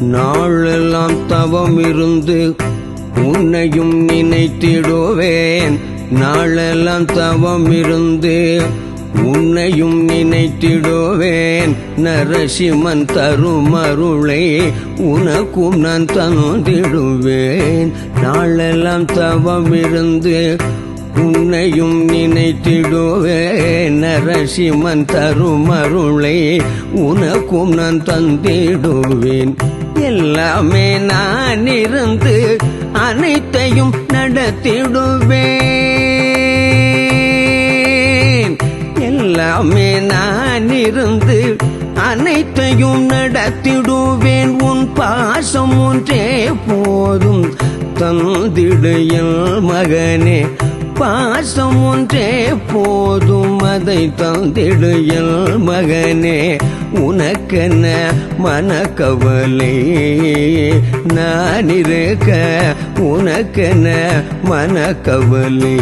நாளெல்லாம் தவம் இருந்து உன்னையும் நினைத்திடுவேன். நாளெல்லாம் தவம் இருந்து உன்னையும் நினைத்திடுவேன். நரசிம்மன் தரும் அருளை உனக்கும் நான் தந்திடுவேன். நாளெல்லாம் தவம் இருந்து உன்னையும் நினைத்திடுவேன். நரசிம்மன் தரும் அருளை உனக்கும் நான் தந்திடுவேன். எல்லாமே நான் இருந்து அனைத்தையும் நடத்திடுவேன். எல்லாமே நான் இருந்து அனைத்தையும் நடத்திடுவேன். உன் பாசம் ஒன்றே போதும். தந்திடையல் மகனே பாசம் ஒன்றே போதும். அதை தந்திடையல் மகனே உனக்கென்ன மனக்கவலை? நான் இருக்க உனக்கென்ன மனக்கவலை?